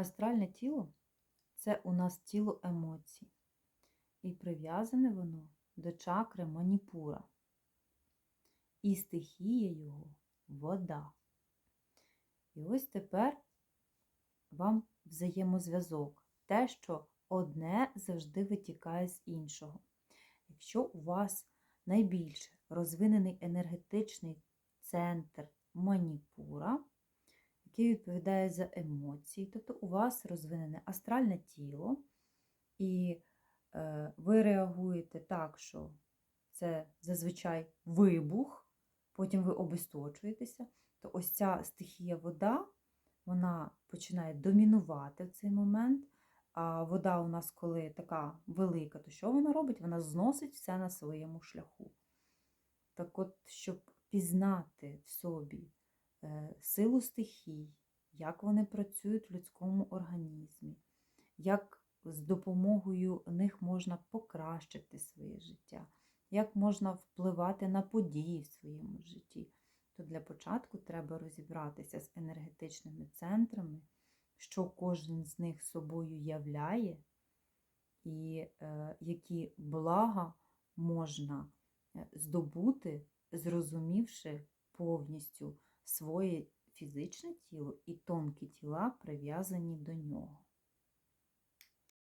Астральне тіло це у нас тіло емоцій. І прив'язане воно до чакри маніпура. І стихія його вода. І ось тепер вам взаємозв'язок. Те, що одне завжди витікає з іншого. Якщо у вас найбільше розвинений енергетичний центр маніпура, який відповідає за емоції, тобто у вас розвинене астральне тіло, і е, ви реагуєте так, що це зазвичай вибух, потім ви обесточуєтеся, то ось ця стихія вода, вона починає домінувати в цей момент. А вода у нас, коли така велика, то що вона робить? Вона зносить все на своєму шляху. Так от, щоб пізнати в собі е, силу стихій, як вони працюють в людському організмі, як з допомогою них можна покращити своє життя, як можна впливати на події в своєму житті, то для початку треба розібратися з енергетичними центрами, що кожен з них собою являє, і е, які блага можна е, здобути, зрозумівши повністю своє фізичне тіло і тонкі тіла, прив'язані до нього.